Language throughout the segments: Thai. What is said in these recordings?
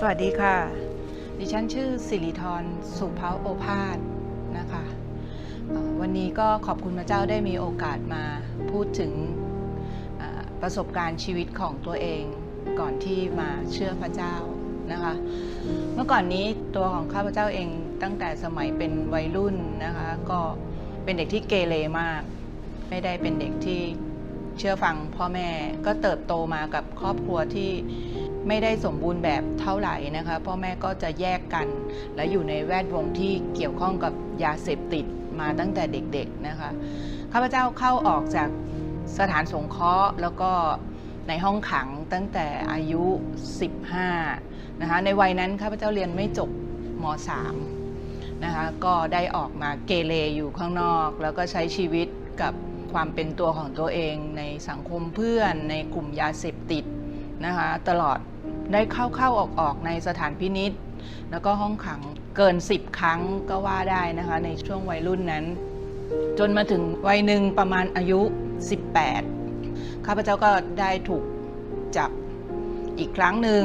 สวัสดีค่ะ ดิฉันชื่อสิริธรสุภาโอภาสนะคะ วันนี้ก็ขอบคุณพระเจ้าได้มีโอกาสมาพูดถึงประสบการณ์ชีวิตของตัวเองก่อนที่มาเชื่อพระเจ้านะคะ เมื่อก่อนนี้ตัวของข้าพเจ้าเองตั้งแต่สมัยเป็นวัยรุ่นนะคะ ก็เป็นเด็กที่เกเรมาก ไม่ได้เป็นเด็กที่เชื่อฟังพ่อแม่ก็เติบโตมากับครอบครัวที่ ไม่ได้สมบูรณ์แบบเท่าไหร่นะคะพ่อแม่ก็จะแยกกัน และอยู่ในแวดวงที่เกี่ยวข้องกับยาเสพติดมาตั้งแต่เด็กๆนะคะข้าพเจ้าเข้าออกจากสถานสงเคราะห์แล้วก็ในห้องขังตั้งแต่อายุ 15นะคะในวัยนั้นข้าพเจ้าเรียนไม่จบม .3 นะคะก็ได้ออกมาเกเรอยู่ข้างนอก แล้วก็ใช้ชีวิตกับความเป็นตัวของตัวเองในสังคมเพื่อนในกลุ่มยาเสพติด นะคะตลอดได้เข้าเข้าออกออกในสถานพินิษแล้วก็ห้องขังเกิน 10 ครั้งก็ว่าได้นะคะ ในช่วงวัยรุ่นนั้น จนมาถึงวัยหนึ่งประมาณอายุ 18 ข้าพเจ้าก็ได้ถูกจับอีกครั้งหนึ่ง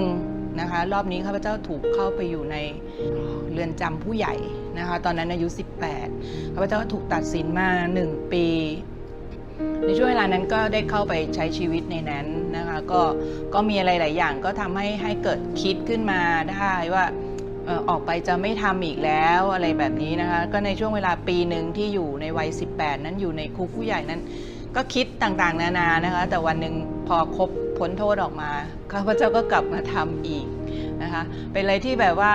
นะคะ รอบนี้ข้าพเจ้าถูกเข้าไปอยู่ในเรือนจำผู้ใหญ่นะคะ ตอนนั้นอายุ 18 ข้าพเจ้าก็ถูกตัดสินมา 1 ปี ในช่วงเวลานั้นก็ได้เข้าไปใช้ชีวิตในนั้นนะคะก็ก็มีอะไรหลายอย่างก็ทำให้ให้เกิดคิดขึ้นมาได้ว่าออออกไปจะไม่ทำอีกแล้วอะไรแบบนี้นะคะก็ในช่วงเวลาปีหนึ่งที่อยู่ในวัย 18 นั้นอยู่ในคุกผู้ใหญ่นั้น ก็คิดต่างๆ นานานะคะแต่วันหนึ่งพอครบพ้นโทษออกมาข้าพเจ้าก็กลับมาทำอีกนะคะเป็นอะไรที่แบบว่า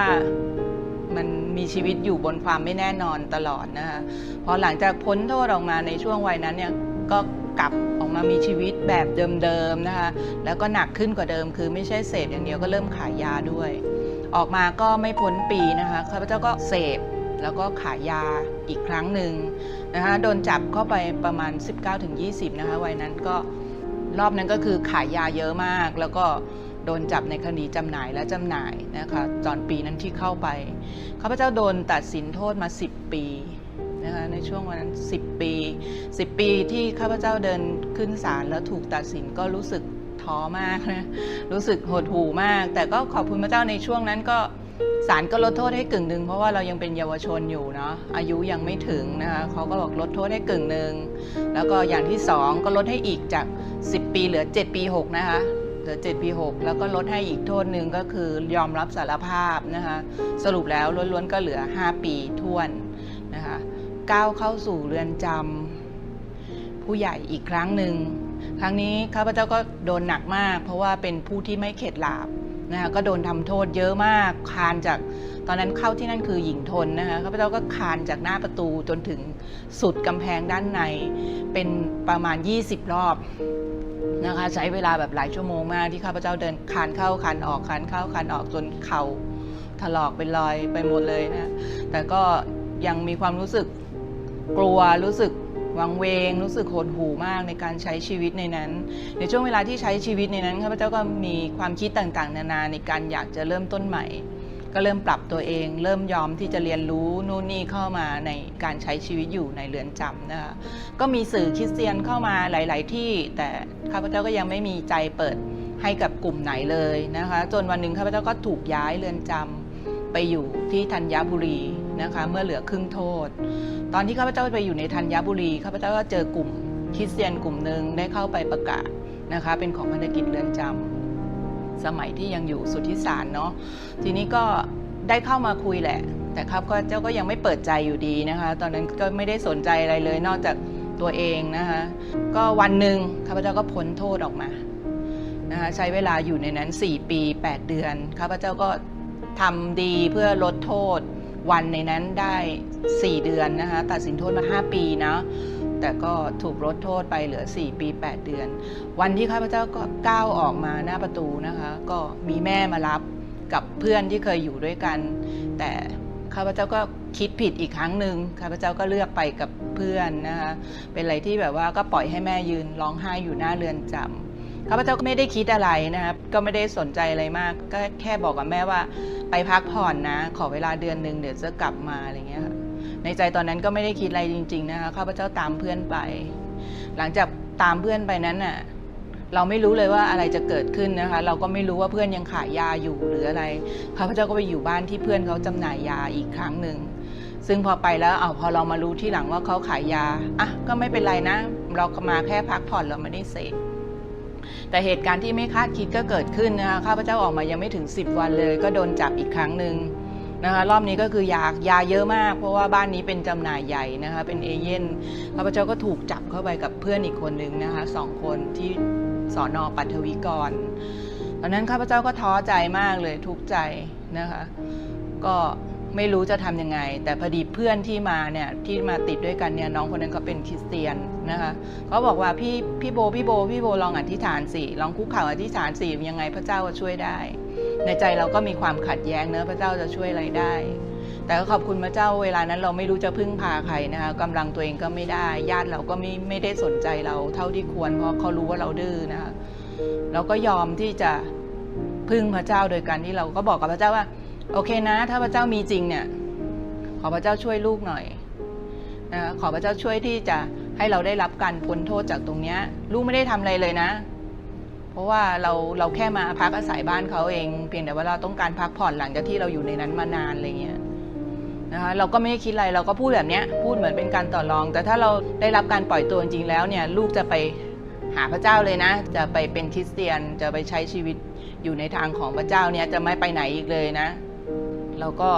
มันมีชีวิตอยู่บนความไม่แน่นอนตลอดนะคะพอหลังจากพ้นโทษออกมาในช่วงวัยนั้นเนี่ย ก็กลับออกมามีชีวิตแบบเดิมๆนะคะแล้วก็หนักขึ้นกว่าเดิม คือไม่ใช่เสพอย่างเดียวก็เริ่มขายยาด้วย ออกมาก็ไม่พ้นปีนะคะข้าพเจ้าก็เสพแล้วก็ขายยาอีกครั้งหนึ่งนะคะโดนจับเข้าไปประมาณ 19-20นะคะวัยนั้นก็รอบนั้นก็คือขายยาเยอะมาก แล้วก็โดนจับในคดีจำหน่ายและจำหน่ายนะคะตอนปีนั้นที่เข้าไปข้าพเจ้าโดนตัดสินโทษมา 10 ปี นะคะในช่วงวันนั้น 10 ปี 10 ปีที่ข้าพเจ้าเดินขึ้นศาลแล้วถูกตัดสินก็รู้สึกท้อมากนะรู้สึกหดหู่มาก แต่ก็ขอบคุณพระเจ้าในช่วงนั้นก็ศาลก็ลดโทษให้กึ่งหนึ่งเพราะว่าเรายังเป็นเยาวชนอยู่เนาะอายุยังไม่ถึงนะคะเขาก็บอกลดโทษให้กึ่งหนึ่งแล้วก็อย่างที่สองก็ลดให้อีกจาก 10 ปีเหลือ 7 ปี 6 นะคะเหลือ 7 ปี 6 แล้วก็ลดให้อีกโทษหนึ่งก็คือยอมรับสารภาพนะคะสรุปแล้วล้วนๆก็เหลือ 5 ปีท้วนนะคะ ก้าวเข้าสู่เรือนจำผู้ใหญ่อีกครั้งหนึ่งครั้งนี้ข้าพเจ้าก็โดนหนักมาก เพราะว่าเป็นผู้ที่ไม่เข็ดหลาบนะคะก็โดนทำโทษเยอะมากคานจากตอนนั้นเข้าที่นั่นคือหญิงทนนะคะข้าพเจ้าก็คานจากหน้าประตูจนถึงสุดกำแพงด้านใน เป็นประมาณ 20 รอบนะคะใช้เวลาแบบหลายชั่วโมงมากที่ข้าพเจ้าเดินคานเข้าคานออกคานเข้าคานออกจนเข่าถลอกเป็นรอยไปหมดเลยนะแต่ก็ยังมีความรู้สึก กลัวรู้สึกวังเวง รู้สึกโหดหู่มากในการใช้ชีวิตในนั้น ในช่วงเวลาที่ใช้ชีวิตในนั้นข้าพเจ้าก็มีความคิดต่างๆ นานาในการอยากจะเริ่มต้นใหม่ ก็เริ่มปรับตัวเอง เริ่มยอมที่จะเรียนรู้นู่นนี่เข้ามาในการใช้ชีวิตอยู่ในเรือนจำนะคะก็มีสื่อคริสเตียนเข้ามาหลาย ๆ ที่ แต่ข้าพเจ้าก็ยังไม่มีใจเปิดให้กับกลุ่มไหนเลยนะคะ จนวันหนึ่งข้าพเจ้าก็ถูกย้ายเรือนจำไปอยู่ที่ธัญบุรีนะคะเมื่อเหลือครึ่งโทษ ตอนที่ข้าพเจ้าไปอยู่ในธัญบุรีข้าพเจ้าก็เจอกลุ่มคริสเตียนกลุ่มหนึ่งได้เข้าไปประกาศนะคะ เป็นของพันธกิจเรือนจำสมัยที่ยังอยู่สุทธิสารเนาะทีนี้ก็ได้เข้ามาคุยแหละ แต่ครับก็เจ้าก็ยังไม่เปิดใจอยู่ดีนะคะ ตอนนั้นก็ไม่ได้สนใจอะไรเลยนอกจากตัวเองนะคะ ก็วันหนึ่งข้าพเจ้าก็พ้นโทษออกมานะคะใช้เวลาอยู่ในนั้น 4 ปี 8 เดือนข้าพเจ้าก็ทำดีเพื่อลดโทษ วันในนั้นได้ 4 เดือนนะคะตัดสินโทษมา 5 ปีเนาะแต่ก็ถูกลดโทษไปเหลือ 4 ปี 8 เดือน วันที่ข้าพเจ้าก็ก้าวออกมาหน้าประตูนะคะ ก็มีแม่มารับกับเพื่อนที่เคยอยู่ด้วยกัน แต่ข้าพเจ้าก็คิดผิดอีกครั้งหนึ่งข้าพเจ้าก็เลือกไปกับเพื่อนนะคะเป็นอะไรที่แบบว่าก็ปล่อยให้แม่ยืนร้องไห้อยู่หน้าเรือนจำ ข้าพเจ้าก็ไม่ได้คิดอะไรนะครับ ก็ไม่ได้สนใจอะไรมาก ก็แค่บอกกับแม่ว่าไปพักผ่อนนะ ขอเวลาเดือนหนึ่งเดี๋ยวจะกลับมาอะไรเงี้ยค่ะในใจตอนนั้นก็ไม่ได้คิดอะไรจริง ๆ นะคะข้าพเจ้าตามเพื่อนไป หลังจากตามเพื่อนไปนั้นน่ะเราไม่รู้เลยว่าอะไรจะเกิดขึ้นนะคะ เราก็ไม่รู้ว่าเพื่อนยังขายยาอยู่หรืออะไรข้าพเจ้าก็ไปอยู่บ้านที่เพื่อนเขาจำหน่ายยาอีกครั้งหนึ่งซึ่งพอไปแล้วเอาพอเรามารู้ที่หลังว่าเขาขายยาอะก็ไม่เป็นไรนะ เรามาแค่พักผ่อนเราไม่ได้เสพ แต่เหตุการณ์ที่ไม่คาดคิดก็เกิดขึ้นนะคะข้าพเจ้าออกมายังไม่ถึง 10 วันเลย ก็โดนจับอีกครั้งหนึ่งนะคะรอบนี้ก็คือยายาเยอะมาก เพราะว่าบ้านนี้เป็นจำหน่ายใหญ่นะคะเป็นเอเย่นข้าพเจ้าก็ถูกจับเข้าไปกับเพื่อนอีกคนหนึ่งนะคะสองคนที่สอนอปัทวีกรตอนนั้นข้าพเจ้าก็ท้อใจมากเลยทุกใจนะคะ ก็ ไม่รู้จะทำยังไง แต่พอดีเพื่อนที่มาเนี่ยที่มาติดด้วยกันเนี่ยน้องคนนั้นเขาเป็นคริสเตียนนะคะเขาบอกว่าพี่พี่โบพี่โบพี่โบลองอธิษฐานสิลองคุกเข่าอธิษฐานสิยังไงพระเจ้าก็ช่วยได้ ในใจเราก็มีความขัดแย้งเนอะพระเจ้าจะช่วยอะไรได้ แต่ก็ขอบคุณพระเจ้าเวลานั้นเราไม่รู้จะพึ่งพาใครนะคะกำลังตัวเองก็ไม่ได้ ญาติเราก็ไม่ไม่ได้สนใจเราเท่าที่ควร เพราะเขารู้ว่าเราดื้อนะคะเราก็ยอมที่จะพึ่งพระเจ้าโดยการที่เราก็บอกกับพระเจ้าว่า โอเคนะ ถ้าพระเจ้ามีจริงเนี่ย ขอพระเจ้าช่วยลูกหน่อยนะขอพระเจ้าช่วยที่จะให้เราได้รับการพ้นโทษจากตรงเนี้ยลูกไม่ได้ทำอะไรเลยนะ เพราะว่าเราเราแค่มาพักอาศัยบ้านเขาเอง เพียงแต่ว่าเราต้องการพักผ่อนหลังจากที่เราอยู่ในนั้นมานานอะไรเงี้ยนะคะเราก็ไม่ได้คิดอะไรเราก็พูดแบบเนี้ยพูดเหมือนเป็นการต่อรอง แต่ถ้าเราได้รับการปล่อยตัวจริงแล้วเนี่ยลูกจะไปหาพระเจ้าเลยนะ จะไปเป็นคริสเตียนจะไปใช้ชีวิตอยู่ในทางของพระเจ้าเนี่ยจะไม่ไปไหนอีกเลยนะ เราก็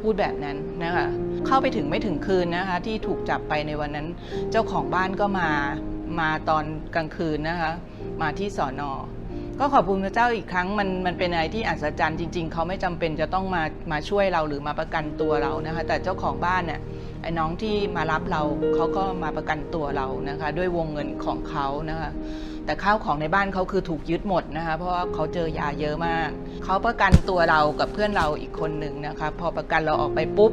พูดแบบนั้นนะคะเข้าไปถึงไม่ถึงคืนนะคะ ที่ถูกจับไปในวันนั้น เจ้าของบ้านก็มามาตอนกลางคืนนะคะ มาที่สอนอก็ขอบคุณพระเจ้าอีกครั้งมันมันเป็นอะไรที่อัศจรรย์จริง ๆ เขาไม่จำเป็นจะต้องมามาช่วยเราหรือมาประกันตัวเรานะคะ แต่เจ้าของบ้านเนี่ยไอ้น้องที่มารับเราเขาก็มาประกันตัวเรานะคะ ด้วยวงเงินของเขานะคะแต่ข้าวของในบ้านเขาคือถูกยึดหมดนะคะ เพราะว่าเขาเจอยาเยอะมาก เขาประกันตัวเรากับเพื่อนเราอีกคนหนึ่งนะคะ พอประกันเราออกไปปุ๊บ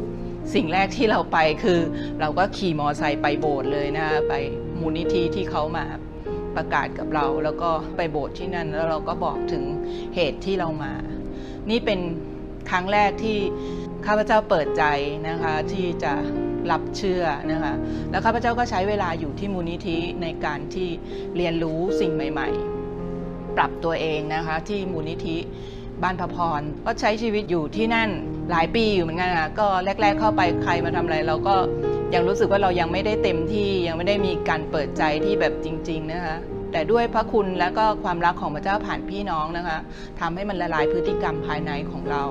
สิ่งแรกที่เราไปคือ เราก็ขี่มอไซค์ไปโบสถ์เลยนะคะไปมูลนิธิที่เขามาประกาศกับเรา แล้วก็ไปโบสถ์ที่นั่นแล้วเราก็บอกถึงเหตุที่เรามา นี่เป็นครั้งแรกที่ข้าพเจ้าเปิดใจนะคะที่จะ รับเชื่อนะคะแล้วข้าพเจ้าก็ใช้เวลาอยู่ที่มูลนิธิในการที่เรียนรู้สิ่งใหม่ ๆ ปรับตัวเองนะคะที่มูลนิธิบ้านพระพรก็ใช้ชีวิตอยู่ที่นั่นหลายปีอยู่เหมือนกันค่ะก็แรก ๆ เข้าไปใครมาทำอะไร เราก็ยังรู้สึกว่าเรายังไม่ได้เต็มที่ยังไม่ได้มีการเปิดใจที่แบบจริง ๆ นะคะแต่ด้วยพระคุณและก็ความรักของพระเจ้าผ่านพี่น้องนะคะทำให้มันละลายพฤติกรรมภายในของเรา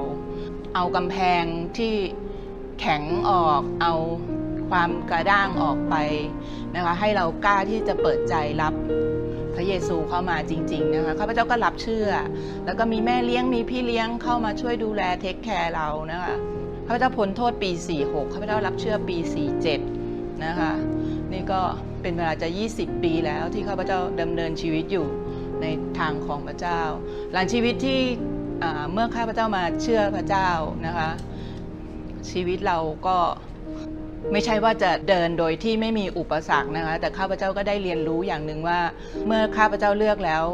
เอากำแพงที่ แข็งออกเอาความกระด้างออกไปนะคะ ให้เรากล้าที่จะเปิดใจรับพระเยซูเข้ามาจริง ๆ นะคะข้าพเจ้าก็รับเชื่อ แล้วก็มีแม่เลี้ยงมีพี่เลี้ยงเข้ามาช่วยดูแลเทคแคร์เรานะคะข้าพเจ้าพ้นโทษปี 46ข้าพเจ้ารับเชื่อปี 47 นะคะ นี่ก็เป็นเวลาจะ 20 ปีแล้วที่ข้าพเจ้าดำเนินชีวิตอยู่ในทางของพระเจ้า หลังชีวิตที่เมื่อข้าพเจ้ามาเชื่อพระเจ้านะคะ ชีวิตเราก็ไม่ใช่ว่าจะเดินโดยที่ไม่มีอุปสรรคนะคะ แต่ข้าพเจ้าก็ได้เรียนรู้อย่างหนึ่งว่า เมื่อข้าพเจ้าเลือกแล้ว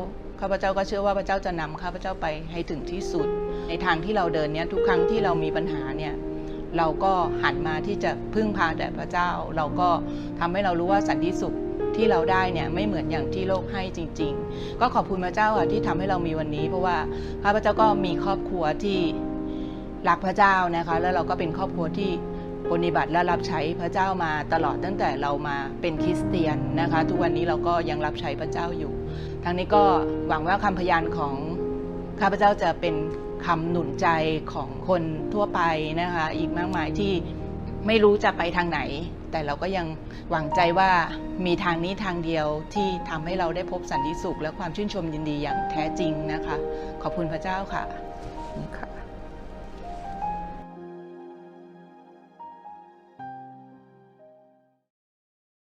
ข้าพเจ้าก็เชื่อว่าพระเจ้าจะนำข้าพเจ้าไปให้ถึงที่สุด ในทางที่เราเดินเนี้ยทุกครั้งที่เรามีปัญหาเนี่ยเราก็หันมาที่จะพึ่งพาแต่พระเจ้า เราก็ทำให้เรารู้ว่าสันติสุขที่เราได้เนี่ยไม่เหมือนอย่างที่โลกให้จริง ๆ ก็ขอบคุณพระเจ้าค่ะที่ทำให้เรามีวันนี้ เพราะว่าข้าพเจ้าก็มีครอบครัวที่ รักพระเจ้านะคะ แล้วเราก็เป็นครอบครัวที่ปฏิบัติและรับใช้พระเจ้ามาตลอดตั้งแต่เรามาเป็นคริสเตียนนะคะ ทุกวันนี้เราก็ยังรับใช้พระเจ้าอยู่ทางนี้ก็หวังว่าคำพยานของข้าพเจ้าจะเป็นคำหนุนใจของคนทั่วไปนะคะ อีกมากมายที่ไม่รู้จะไปทางไหน แต่เราก็ยังหวังใจว่ามีทางนี้ทางเดียวที่ทำให้เราได้พบสันติสุข และความชื่นชมยินดีอย่างแท้จริงนะคะ ขอบคุณพระเจ้าค่ะนี่ค่ะ